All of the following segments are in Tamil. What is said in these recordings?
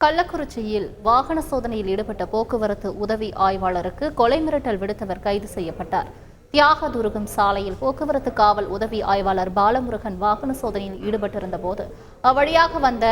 கள்ளக்குறிச்சியில் வாகன சோதனையில் ஈடுபட்ட போக்குவரத்து உதவி ஆய்வாளருக்கு கொலை மிரட்டல் விடுத்தவர் கைது செய்யப்பட்டார். தியாகதுருகம் சாலையில் போக்குவரத்து காவல் உதவி ஆய்வாளர் பாலமுருகன் வாகன சோதனையில் ஈடுபட்டிருந்த போது அவ்வழியாக வந்த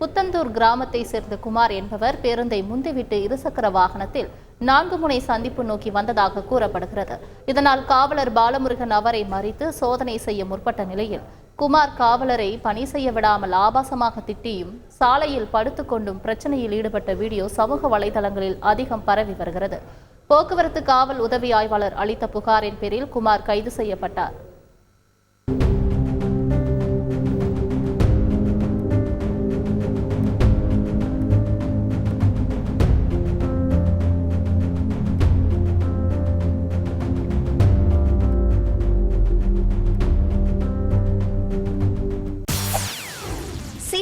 புத்தந்தூர் கிராமத்தை சேர்ந்த குமார் என்பவர் பேருந்தை முந்திவிட்டு இருசக்கர வாகனத்தில் நான்கு முனை சந்திப்பு நோக்கி வந்ததாக கூறப்படுகிறது. இதனால் காவலர் பாலமுருகன் அவரை மறித்து சோதனை செய்ய முற்பட்ட நிலையில் குமார் காவலரை பணி செய்ய விடாமல் ஆபாசமாக திட்டியும் சாலையில் படுத்துக்கொண்டும் பிரச்சனையில் ஈடுபட்ட வீடியோ சமூக வலைதளங்களில் அதிகம் பரவி வருகிறது. போக்குவரத்து காவல் உதவி ஆய்வாளர் அளித்த புகாரின் பேரில் குமார் கைது செய்யப்பட்டார்.